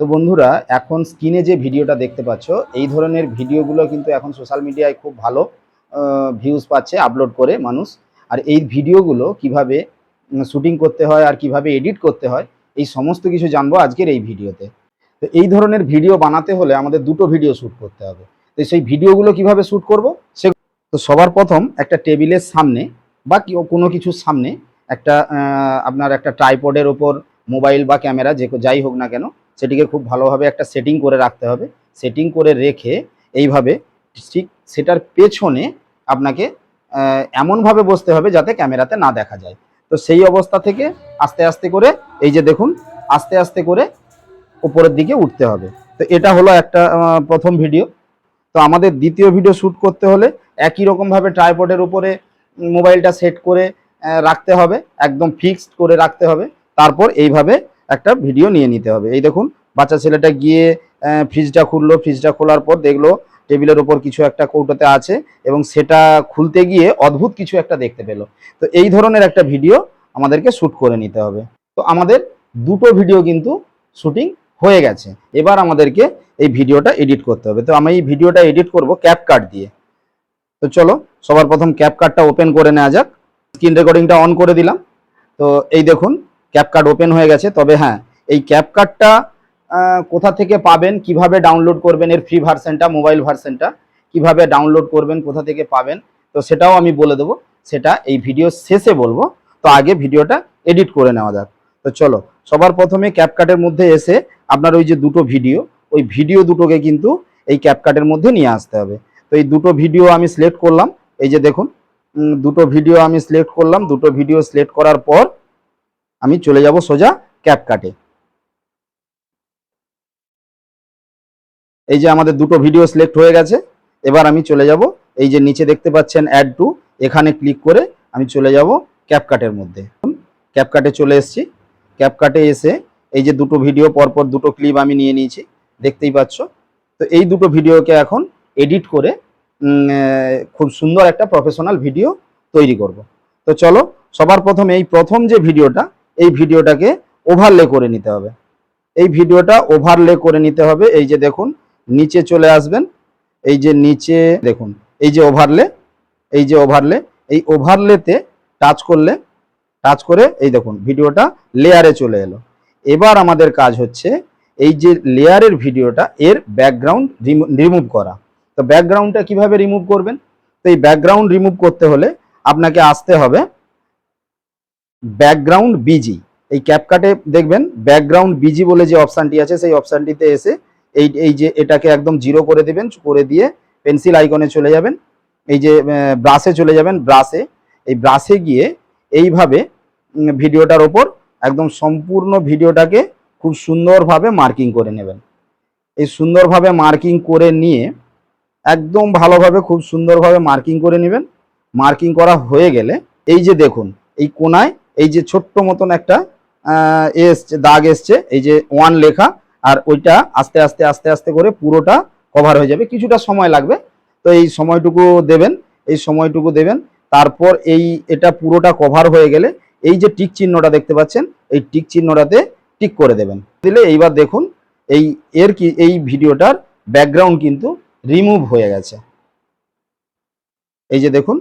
তো বন্ধুরা, এখন স্ক্রিনে যে ভিডিওটা দেখতে পাচ্ছ, এই ধরনের ভিডিওগুলো কিন্তু এখন সোশ্যাল মিডিয়ায় খুব ভালো ভিউজ পাচ্ছে আপলোড করে মানুষ। আর এই ভিডিওগুলো কীভাবে শুটিং করতে হয় আর কীভাবে এডিট করতে হয়, এই সমস্ত কিছু জানব আজকের এই ভিডিওতে। তো এই ধরনের ভিডিও বানাতে হলে আমাদের দুটো ভিডিও শ্যুট করতে হবে। তো সেই ভিডিওগুলো কীভাবে শ্যুট করব, সে তো সবার প্রথম একটা টেবিলের সামনে বা কোনো কিছুর সামনে একটা আপনার একটা ট্রাইপডের ওপর মোবাইল বা ক্যামেরা যে যাই হোক না কেন সেটিকে খুব ভালোভাবে একটা সেটিং করে রাখতে হবে। সেটিং করে রেখে এইভাবে ঠিক সেটার পেছনে আপনাকে এমনভাবে বসতে হবে যাতে ক্যামেরাতে না দেখা যায়। তো সেই অবস্থা থেকে আস্তে আস্তে করে, এই যে দেখুন, আস্তে আস্তে করে উপরের দিকে উঠতে হবে। তো এটা হলো একটা প্রথম ভিডিও তো আমাদের দ্বিতীয় ভিডিও শ্যুট করতে হলে একই রকমভাবে ট্রাইপডের উপরে মোবাইলটা সেট করে রাখতে হবে। একদম ফিক্সড করে রাখতে হবে। তারপর এইভাবে একটা ভিডিও নিয়ে নিতে হবে। এই দেখুন বাচ্চা ছেলেটা গিয়ে ফ্রিজটা খুললো। ফ্রিজটা খোলার পর দেখল টেবিলের ওপর কিছু একটা কৌটোতে আছে এবং সেটা খুলতে গিয়ে অদ্ভুত কিছু একটা দেখতে পেল। তো এই ধরনের একটা ভিডিও আমাদেরকে শ্যুট করে নিতে হবে। তো আমাদের দুটো ভিডিও কিন্তু শ্যুটিং হয়ে গেছে। এবার আমাদেরকে এই ভিডিওটা এডিট করতে হবে। তো আমি এই ভিডিওটা এডিট করব ক্যাপকাট দিয়ে। তো চলো, সবার প্রথম ক্যাপকাটটা ওপেন করে নেওয়া যাক। স্ক্রিন রেকর্ডিংটা অন করে দিলাম। তো এই দেখুন ক্যাপকাট ওপেন হয়ে গেছে। তবে হ্যাঁ এই ক্যাপকাটটা কোথা থেকে পাবেন, কীভাবে ডাউনলোড করবেন এর ফ্রি ভার্সনটা মোবাইল ভার্সনটা কীভাবে ডাউনলোড করবেন, কোথা থেকে পাবেন, তো সেটাও আমি বলে দেবো। সেটা এই ভিডিও শেষে বলব। তো আগে ভিডিওটা এডিট করে নেওয়া যাক। তো চলো, সবার প্রথমে ক্যাপকাটের মধ্যে এসে আপনার ওই যে দুটো ভিডিও ওই ভিডিও দুটোকে কিন্তু এই ক্যাপকাটের মধ্যে নিয়ে আসতে হবে। তো এই দুটো ভিডিও আমি সিলেক্ট করলাম। এই যে দেখুন দুটো ভিডিও আমি সিলেক্ট করলাম। দুটো ভিডিও সিলেক্ট করার পর আমি চলে যাব সোজা ক্যাপকাটে এই যে আমাদের দুটো ভিডিও সিলেক্ট হয়ে গেছে, এবার আমি চলে যাব। এই যে নিচে দেখতে পাচ্ছেন অ্যাড টু এখানে ক্লিক করে আমি চলে যাব ক্যাপকাটের মধ্যে। ক্যাপকাটে চলে এসেছি। ক্যাপকাটে এসে এই যে দুটো ভিডিও পরপর দুটো ক্লিপ আমি নিয়ে নিয়েছি। দেখতেই পাচ্ছ? তো এই দুটো ভিডিওকে এখন এডিট করে খুব সুন্দর একটা প্রফেশনাল ভিডিও তৈরি করব। তো চলো, সবার প্রথম এই প্রথম যে ভিডিওটা এই ভিডিওটাকে ওভারলে করে নিতে হবে। এই ভিডিওটা ওভারলে করে নিতে হবে। এই যে দেখুন নিচে চলে আসবেন। এই যে নিচে, দেখুন, এই যে ওভারলে এই যে ওভারলে এই ওভারলেতে টাচ করলে টাচ করে, এই দেখুন, ভিডিওটা লেয়ারে চলে এলো। এবার আমাদের কাজ হচ্ছে, এই যে লেয়ারের ভিডিওটা, এর ব্যাকগ্রাউন্ড রিমুভ করা। তো ব্যাকগ্রাউন্ডটা কীভাবে রিমুভ করবেন? তো এই ব্যাকগ্রাউন্ড রিমুভ করতে হলে আপনাকে আসতে হবে ব্যাকগ্রাউন্ড বিজি এই ক্যাপকাটে দেখবেন ব্যাকগ্রাউন্ড বিজি বলে যে অপশানটি আছে, সেই অপশানটিতে এসে এই এই যে এটাকে একদম জিরো করে দেবেন, করে দিয়ে পেন্সিল আইকনে চলে যাবেন। এই যে ব্রাশে চলে যাবেন ব্রাশে এই ব্রাশে গিয়ে এইভাবে ভিডিওটার ওপর একদম সম্পূর্ণ ভিডিওটাকে খুব সুন্দরভাবে মার্কিং করে নেবেন। এই সুন্দরভাবে মার্কিং করে নিয়ে একদম ভালোভাবে, খুব সুন্দরভাবে মার্কিং করে নেবেন। মার্কিং করা হয়ে গেলে এই যে দেখুন, এই কোনায় এই যে ছোট্ট মতন একটা এ এসছে, দাগ এসছে, এই যে ওয়ান লেখা। আর ওইটা আস্তে আস্তে আস্তে আস্তে করে পুরোটা কভার হয়ে যাবে। কিছুটা সময় লাগবে। তো এই সময়টুকু দেবেন, এই সময়টুকু দেবেন। তারপর এই, এটা পুরোটা কভার হয়ে গেলে এই যে টিক চিহ্নটা দেখতে পাচ্ছেন, এই টিক চিহ্নটাতে টিক করে দেবেন। দিলে এইবার দেখুন, এই, এর কি, এই ভিডিওটার ব্যাকগ্রাউন্ড কিন্তু রিমুভ হয়ে গেছে। এই যে দেখুন,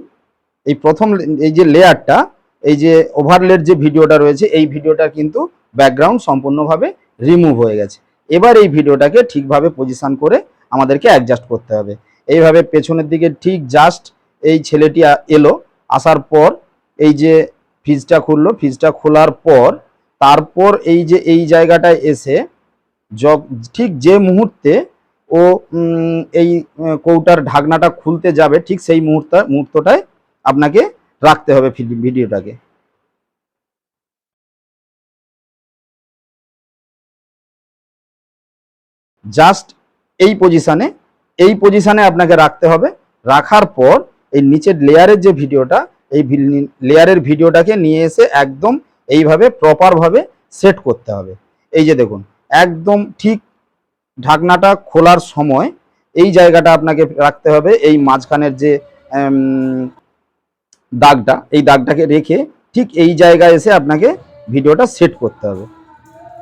এই প্রথম, এই যে লেয়ারটা, এই যে ওভারলের যে ভিডিওটা রয়েছে, এই ভিডিওটা কিন্তু ব্যাকগ্রাউন্ড সম্পূর্ণভাবে রিমুভ হয়ে গেছে। এবার এই ভিডিওটাকে ঠিকভাবে পজিশান করে আমাদেরকে অ্যাডজাস্ট করতে হবে। এইভাবে পেছনের দিকে ঠিক জাস্ট এই ছেলেটি এলো, আসার পর এই যে ফ্রিজটা খুললো ফ্রিজটা খোলার পর তারপর এই যে এই জায়গাটায় এসে ঠিক যে মুহূর্তে ও এই কৌটার ঢাকনাটা খুলতে যাবে, ঠিক সেই মুহূর্ত মুহূর্তটায় আপনাকে রাখতে হবে ভিডিওটাকে। জাস্ট এই পজিশনে এই পজিশনে আপনাকে রাখতে হবে। রাখার পর এই নিচের লেয়ারের যে ভিডিওটা, এই লেয়ারের ভিডিওটাকে নিয়ে এসে একদম এইভাবে প্রপারভাবে সেট করতে হবে। এই যে দেখুন, একদম ঠিক ঢাকনাটা খোলার সময় এই জায়গাটা আপনাকে রাখতে হবে। এই মাঝখানের যে দাগটা, এই দাগটাকে রেখে ঠিক এই জায়গায় এসে আপনাকে ভিডিওটা সেট করতে হবে।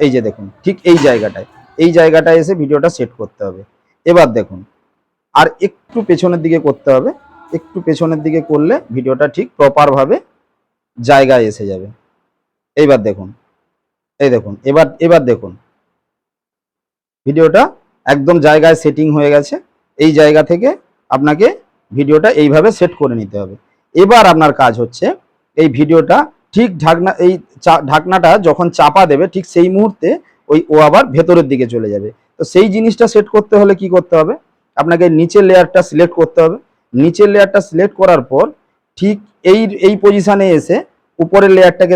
এই যে দেখুন, ঠিক এই জায়গাটায়। এই জায়গাটায় এসে ভিডিওটা সেট করতে হবে। এবার দেখুন, আর একটু পেছনের দিকে করতে হবে। একটু পেছনের দিকে করলে ভিডিওটা ঠিক প্রপারভাবে জায়গায় এসে যাবে। এইবার দেখুন, এই দেখুন, এবার এবার দেখুন। ভিডিওটা একদম জায়গায় সেটিং হয়ে গেছে। এই জায়গা থেকে আপনাকে ভিডিওটা এইভাবে সেট করে নিতে হবে। এবার আপনার কাজ হচ্ছে, এই ভিডিওটা ঠিক ঢাকনা, এই ঢাকনাটা যখন চাপা দেবে ঠিক সেই মুহূর্তে ওই ও আবার ভেতরের দিকে চলে যাবে। তো সেই জিনিসটা সেট করতে হলে কি করতে হবে? আপনাকে নিচের লেয়ারটা সিলেক্ট করতে হবে। নিচের লেয়ারটা সিলেক্ট করার পর ঠিক এই এই পজিশানে এসে উপরের লেয়ারটাকে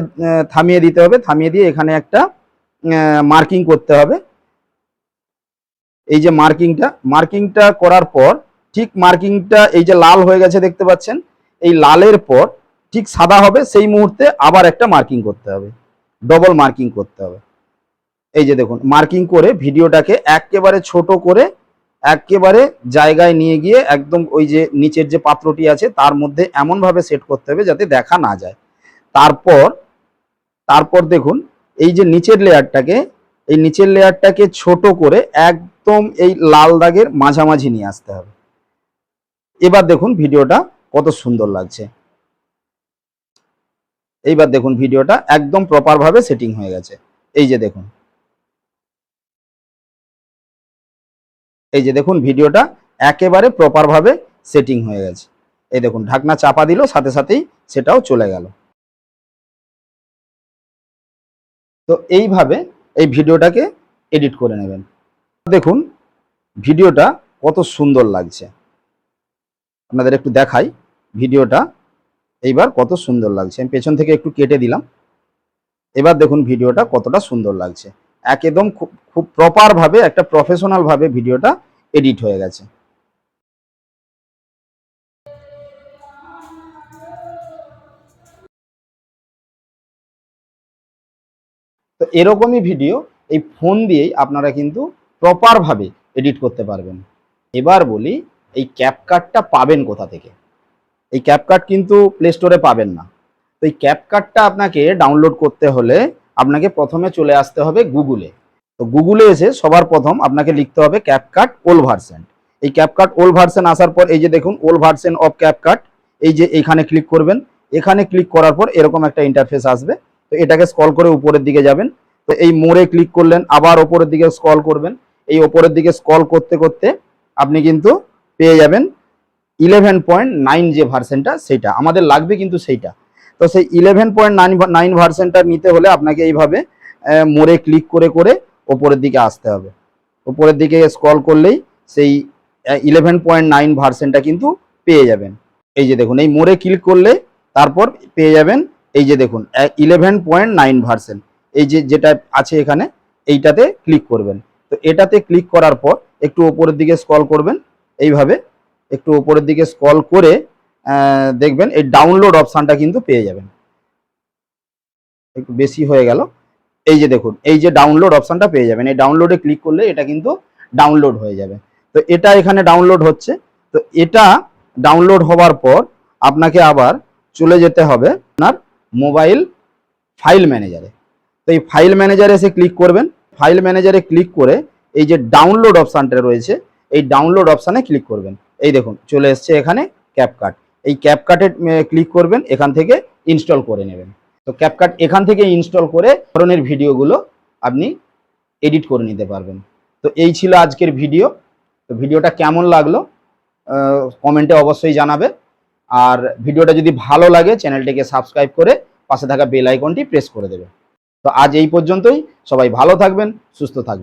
থামিয়ে দিতে হবে। থামিয়ে দিয়ে এখানে একটা মার্কিং করতে হবে। এই যে মার্কিংটা মার্কিংটা করার পর ঠিক মার্কিংটা এই যে লাল হয়ে গেছে দেখতে পাচ্ছেন? এই লালের পর ঠিক সাদা হবে, সেই মুহূর্তে আবার একটা মার্কিং করতে হবে। ডবল মার্কিং করতে হবে। এই যে দেখুন মার্কিং করে ভিডিওটাকে একেবারে ছোট করে একেবারে জায়গায় নিয়ে গিয়ে একদম ওই যে নিচের যে পাত্রটি আছে তার মধ্যে এমনভাবে সেট করতে হবে যাতে দেখা না যায়। তারপর তারপর দেখুন, এই যে নিচের লেয়ারটাকে, এই নিচের লেয়ারটাকে ছোট করে একদম এই লাল দাগের মাঝামাঝি নিয়ে আসতে হবে। এবার দেখুন ভিডিওটা কত সুন্দর লাগছে। এইবার দেখুন ভিডিওটা একদম প্রপার ভাবে সেটিং হয়ে গেছে। এই যে দেখুন এই যে দেখুন ভিডিওটা একেবারে প্রপার ভাবে সেটিং হয়ে গেছে। এই দেখুন, ঢাকনা চাপা দিল, সাথে সাথেই সেটাও চলে গেল। তো এইভাবে এই ভিডিওটাকে এডিট করে নেবেন। দেখুন, ভিডিওটা কত সুন্দর লাগছে। আপনাদের একটু দেখাই, ভিডিওটা এইবার কত সুন্দর লাগছে। আমি পেছন থেকে একটু কেটে দিলাম। এবার দেখুন, ভিডিওটা কতটা সুন্দর লাগছে। একদম খুব খুব প্রপার ভাবে একটা প্রফেশনাল ভাবে ভিডিওটা এডিট হয়ে গেছে। তো এরকমই ভিডিও এই ফোন দিয়েই আপনারা কিন্তু প্রপার ভাবে এডিট করতে পারবেন। এবার বলি, এই ক্যাপকাটটা পাবেন কোথা থেকে? এই ক্যাপকাট কিন্তু প্লে স্টোরে পাবেন না। তো এই ক্যাপকাটটা আপনাকে ডাউনলোড করতে হলে আপনাকে প্রথমে চলে আসতে হবে গুগলে। তো গুগলে এসে সবার প্রথম আপনাকে লিখতে হবে ক্যাপকাট ওল ভার্সন এই ক্যাপকাট ওল ভার্সন আসার পর এই যে দেখুন ওল ভার্সন অফ ক্যাপকাট এই যে এখানে ক্লিক করবেন। এখানে ক্লিক করার পর এরকম একটা ইন্টারফেস আসবে। তো এটাকে স্কল করে উপরের দিকে যাবেন। তো এই মোড়ে ক্লিক করলেন, আবার ওপরের দিকে স্কল করবেন। এই ওপরের দিকে স্কল করতে করতে আপনি কিন্তু পেয়ে যাবেন ইলেভেন পয়েন্ট নাইন যে ভার্সনটা সেটা আমাদের লাগবে কিন্তু সেইটা। তো সেই ইলেভেন পয়েন্ট নাইন নাইন ভার্সনটা নিতে হলে আপনাকে এইভাবে মোড়ে ক্লিক করে করে ওপরের দিকে আসতে হবে। ওপরের দিকে স্ক্রল করলেই সেই ইলেভেন পয়েন্ট নাইন ভার্সেনটা কিন্তু পেয়ে যাবেন। এই যে দেখুন, এই মোড়ে ক্লিক করলে তারপর পেয়ে যাবেন, এই যে দেখুন ইলেভেন পয়েন্ট নাইন ভার্সেন এই যে, যেটা আছে এখানে, এইটাতে ক্লিক করবেন। তো এটাতে ক্লিক করার পর একটু ওপরের দিকে স্ক্রল করবেন। এইভাবে একটু ওপরের দিকে স্ক্রল করে দেখবেন এই ডাউনলোড অপশানটা কিন্তু পেয়ে যাবেন। একটু বেশি হয়ে গেল। এই যে দেখুন, এই যে ডাউনলোড অপশানটা পেয়ে যাবেন। এই ডাউনলোডে ক্লিক করলে এটা কিন্তু ডাউনলোড হয়ে যাবে। তো এটা এখানে ডাউনলোড হচ্ছে। তো এটা ডাউনলোড হওয়ার পর আপনাকে আবার চলে যেতে হবে আপনার মোবাইল ফাইল ম্যানেজারে তো এই ফাইল ম্যানেজারে এসে ক্লিক করবেন। ফাইল ম্যানেজারে ক্লিক করে এই যে ডাউনলোড অপশানটা রয়েছে, এই ডাউনলোড অপশানে ক্লিক করবেন। এই দেখুন, চলে এসছে এখানে ক্যাপকাট এই ক্যাপকাটে ক্লিক করবেন, এখান থেকে ইনস্টল করে নেবেন। তো ক্যাপকাট এখান থেকে ইনস্টল করে ধরনের ভিডিওগুলো আপনি এডিট করে নিতে পারবেন। তো এই ছিল আজকের ভিডিও। তো ভিডিওটা কেমন লাগল কমেন্টে অবশ্যই জানাবে। আর ভিডিওটা যদি ভালো লাগে, চ্যানেলটিকে সাবস্ক্রাইব করে পাশে থাকা বেল আইকনটি প্রেস করে দেবে। তো আজ এই পর্যন্তই। সবাই ভালো থাকবেন, সুস্থ থাকবেন।